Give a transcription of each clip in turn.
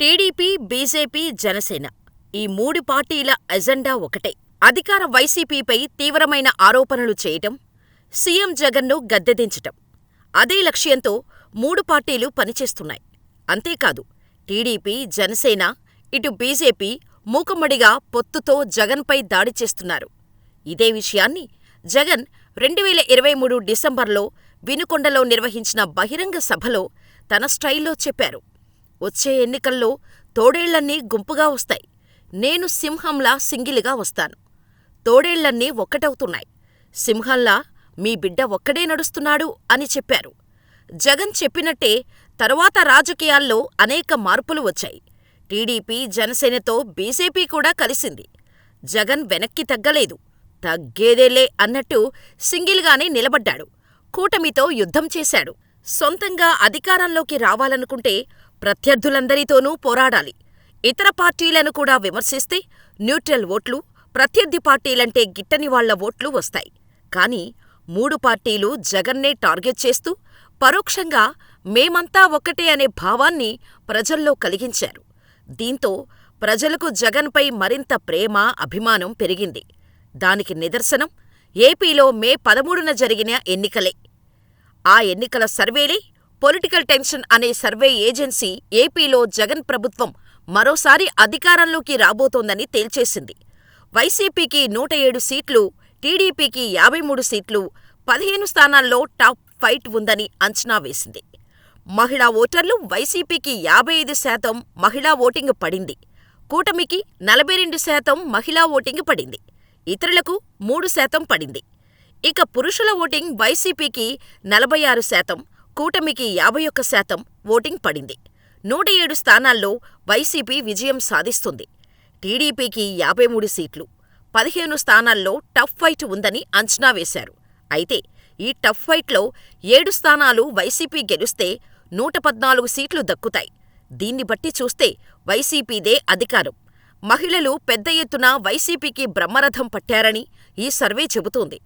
TDP, BJP, Janasena ఈ మూడు పార్టీల ఎజెండా ఒకటే. అధికార వైసీపీపై తీవ్రమైన ఆరోపణలు చేయటం, సీఎం జగన్ను గద్దెదించటం. అదే లక్ష్యంతో మూడు పార్టీలు పనిచేస్తున్నాయి. అంతేకాదు టీడీపీ, జనసేన, ఇటు బీజేపీ మూకుమ్మడిగా పొత్తుతో జగన్పై దాడి చేస్తున్నారు. ఇదే విషయాన్ని జగన్ రెండువేల ఇరవై మూడు డిసెంబర్లో వినుకొండలో నిర్వహించిన బహిరంగ సభలో తన స్టైల్లో చెప్పారు. వచ్చే ఎన్నికల్లో తోడేళ్ళన్నీ గుంపుగా వస్తాయి. నేను సింహంలా సింగిల్గా వస్తాను. తోడేళ్ళన్నీ ఒక్కటవుతున్నాయి. సింహంలా మీ బిడ్డ ఒక్కడే నడుస్తున్నాడు అని చెప్పారు. జగన్ చెప్పినట్టే తరువాత రాజకీయాల్లో అనేక మార్పులు వచ్చాయి. టీడీపీ, జనసేనతో బీజేపీ కూడా కలిసింది. జగన్ వెనక్కి తగ్గలేదు. తగ్గేదేలే అన్నట్టు సింగిల్గానే నిలబడ్డాడు. కూటమితో యుద్ధం చేశాడు. సొంతంగా అధికారంలోకి రావాలనుకుంటే ప్రత్యర్థులందరితోనూ పోరాడాలి. ఇతర పార్టీలను కూడా విమర్శిస్తే న్యూట్రల్ ఓట్లు, ప్రత్యర్థి పార్టీలంటే గిట్టనివాళ్ళ ఓట్లు వస్తాయి. కానీ మూడు పార్టీలు జగన్నే టార్గెట్ చేస్తూ పరోక్షంగా మేమంతా ఒక్కటే అనే భావాన్ని ప్రజల్లో కలిగించారు. దీంతో ప్రజలకు జగన్పై మరింత ప్రేమ, అభిమానం పెరిగింది. దానికి నిదర్శనం ఏపీలో మే పదమూడున జరిగిన ఎన్నికలే. ఆ ఎన్నికల సర్వేలే పొలిటికల్ టెన్షన్ అనే సర్వే ఏజెన్సీ ఏపీలో జగన్ ప్రభుత్వం మరోసారి అధికారంలోకి రాబోతోందని తేల్చేసింది. వైసీపీకి నూట ఏడు సీట్లు, టీడీపీకి యాభై మూడు సీట్లు, పదిహేను స్థానాల్లో టాప్ ఫైట్ ఉందని అంచనా వేసింది. మహిళా ఓటర్లు వైసీపీకి యాభై ఐదు శాతం మహిళా ఓటింగ్ పడింది. కూటమికి నలభై రెండు శాతం మహిళా ఓటింగ్ పడింది. ఇతరులకు మూడు శాతం పడింది. ఇక పురుషుల ఓటింగ్ వైసీపీకి నలభై ఆరు శాతం, కూటమికి యాభై ఒక్క శాతం ఓటింగ్ పడింది. నూట ఏడు స్థానాల్లో వైసీపీ విజయం సాధిస్తుంది. టీడీపీకి యాభై మూడు సీట్లు, పదిహేను స్థానాల్లో టఫ్ ఫైట్ ఉందని అంచనా వేశారు. అయితే ఈ టఫ్ ఫైట్లో ఏడు స్థానాలు వైసీపీ గెలుస్తే నూట పద్నాలుగు సీట్లు దక్కుతాయి. దీన్ని బట్టి చూస్తే వైసీపీదే అధికారం. మహిళలు పెద్ద ఎత్తున వైసీపీకి బ్రహ్మరథం పట్టారని ఈ సర్వే చెబుతోంది.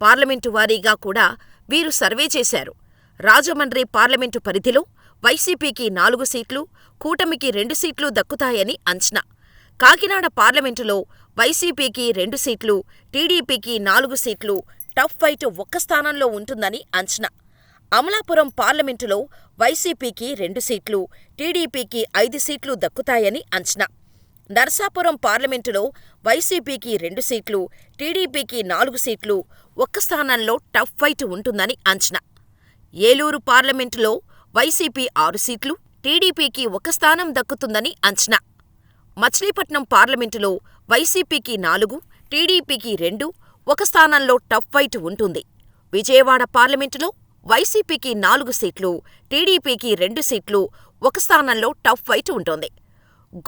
పార్లమెంటు వారీగా కూడా వీరు సర్వే చేశారు. రాజమండ్రి పార్లమెంటు పరిధిలో వైసీపీకి నాలుగు సీట్లు, కూటమికి రెండు సీట్లు దక్కుతాయని అంచనా. కాకినాడ పార్లమెంటులో వైసీపీకి రెండు సీట్లు, టీడీపీకి నాలుగు సీట్లు టఫ్ ఫైట్ ఒక్క స్థానంలో ఉంటుందని అంచనా. అమలాపురం పార్లమెంటులో వైసీపీకి రెండు సీట్లు, టీడీపీకి ఐదు సీట్లు దక్కుతాయని అంచనా. నర్సాపురం పార్లమెంటులో వైసీపీకి రెండు సీట్లు, టీడీపీకి నాలుగు సీట్లు, ఒక్క స్థానంలో టఫ్ ఫైట్ ఉంటుందని అంచనా. ఏలూరు పార్లమెంటులో వైసీపీ ఆరు సీట్లు, టీడీపీకి ఒక స్థానం దక్కుతుందని అంచనా. మచిలీపట్నం పార్లమెంటులో వైసీపీకి నాలుగు, టీడీపీకి రెండు, ఒక స్థానంలో టఫ్ ఫైట్ ఉంటుంది. విజయవాడ పార్లమెంటులో వైసీపీకి నాలుగు సీట్లు, టీడీపీకి రెండు సీట్లు, ఒక స్థానంలో టఫ్ ఫైట్ ఉంటుంది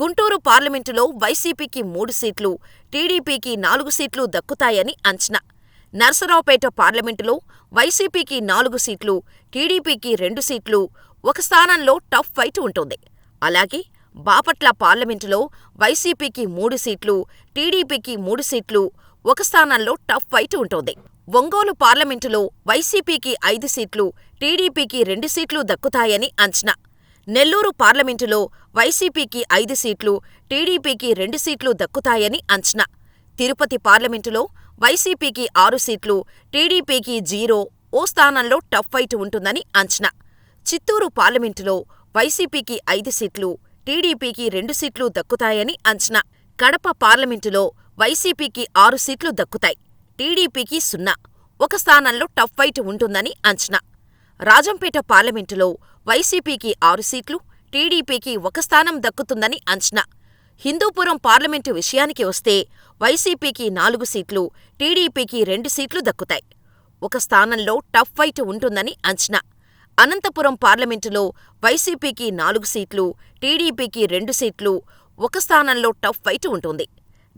గుంటూరు పార్లమెంటులో వైసీపీకి మూడు సీట్లు, టీడీపీకి నాలుగు సీట్లు దక్కుతాయని అంచనా. నరసరావుపేట పార్లమెంటులో వైసీపీకి నాలుగు సీట్లు, టీడీపీకి రెండు సీట్లు, ఒక స్థానంలో టఫ్ ఫైట్ ఉంటుంది. అలాగే బాపట్ల పార్లమెంటులో వైసీపీకి మూడు సీట్లు, టీడీపీకి మూడు సీట్లు, ఒక స్థానంలో టఫ్ ఫైట్ ఉంటుంది ఒంగోలు పార్లమెంటులో వైసీపీకి ఐదు సీట్లు, టీడీపీకి రెండు సీట్లు దక్కుతాయని అంచనా. నెల్లూరు పార్లమెంటులో వైసీపీకి ఐదు సీట్లు, టీడీపీకి రెండు సీట్లు దక్కుతాయని అంచనా. తిరుపతి పార్లమెంటులో వైసీపీకి ఆరు సీట్లు, టీడీపీకి జీరో, ఓ స్థానంలో టఫ్ ఫైట్ ఉంటుందని అంచనా. చిత్తూరు పార్లమెంటులో వైసీపీకి ఐదు సీట్లు, టీడీపీకి రెండు సీట్లు దక్కుతాయని అంచనా. కడప పార్లమెంటులో వైసీపీకి ఆరు సీట్లు దక్కుతాయి, టీడీపీకి సున్నా, ఒక స్థానంలో టఫ్ ఫైట్ ఉంటుందని అంచనా. రాజంపేట పార్లమెంటులో వైసీపీకి ఆరు సీట్లు, టీడీపీకి ఒక స్థానం దక్కుతుందని అంచనా. హిందూపురం పార్లమెంటు విషయానికి వస్తే వైసీపీకి నాలుగు సీట్లు, టీడీపీకి రెండు సీట్లు దక్కుతాయి. ఒక స్థానంలో టఫ్ ఫైట్ ఉంటుందని అంచనా. అనంతపురం పార్లమెంటులో వైసీపీకి నాలుగు సీట్లు, టీడీపీకి రెండు సీట్లు, ఒక స్థానంలో టఫ్ ఫైట్ ఉంటుంది.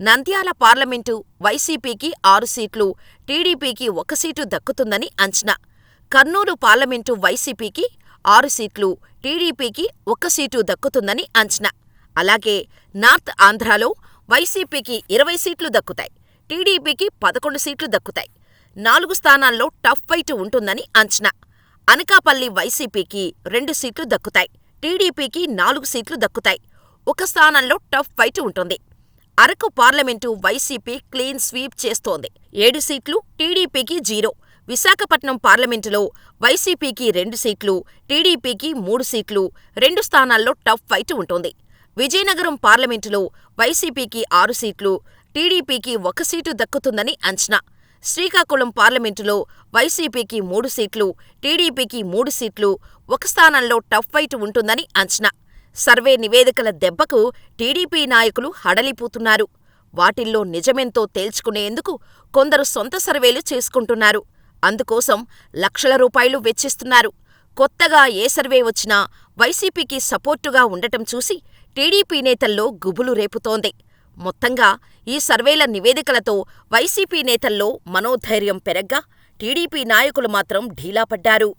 నంద్యాల పార్లమెంటు వైసీపీకి ఆరు సీట్లు, టీడీపీకి ఒక సీటు దక్కుతుందని అంచనా. కర్నూలు పార్లమెంటు వైసీపీకి ఆరు సీట్లు, టీడీపీకి ఒక సీటు దక్కుతుందని అంచనా. అలాగే నార్త్ ఆంధ్రాలో వైసీపీకి ఇరవై సీట్లు దక్కుతాయి, టీడీపీకి పదకొండు సీట్లు దక్కుతాయి. నాలుగు స్థానాల్లో టఫ్ ఫైట్ ఉంటుందని అంచనా. అనకాపల్లి వైసీపీకి రెండు సీట్లు దక్కుతాయి, టీడీపీకి నాలుగు సీట్లు దక్కుతాయి. ఒక స్థానంలో టఫ్ ఫైట్ ఉంటుంది. Araku parliament YCP clean sweep చేస్తోంది. ఏడు సీట్లు టీడీపీకి జీరో. విశాఖపట్నం పార్లమెంటులో వైసీపీకి రెండు సీట్లు, టీడీపీకి మూడు సీట్లు, రెండు స్థానాల్లో టఫ్ ఫైట్ ఉంటుంది. విజయనగరం పార్లమెంటులో వైసీపీకి ఆరు సీట్లు, టీడీపీకి ఒక సీటు దక్కుతుందని అంచనా. శ్రీకాకుళం పార్లమెంటులో వైసీపీకి మూడు సీట్లు, టీడీపీకి మూడు సీట్లు, ఒక స్థానంలో టఫ్ ఫైట్ ఉంటుందని అంచనా. సర్వే నివేదికల దెబ్బకు టీడీపీ నాయకులు హడలిపోతున్నారు. వాటిల్లో నిజమెంతో తేల్చుకునేందుకు కొందరు సొంత సర్వేలు చేసుకుంటున్నారు. అందుకోసం లక్షల రూపాయలు వెచ్చిస్తున్నారు. కొత్తగా ఏ సర్వే వచ్చినా వైసీపీకి సపోర్టుగా ఉండటం చూసి టీడీపీ నేతల్లో గుబులు రేపుతోంది. మొత్తంగా ఈ సర్వేల నివేదికలతో వైసీపీ నేతల్లో మనోధైర్యం పెరగ్గా, టీడీపీ నాయకులు మాత్రం ఢీలాపడ్డారు.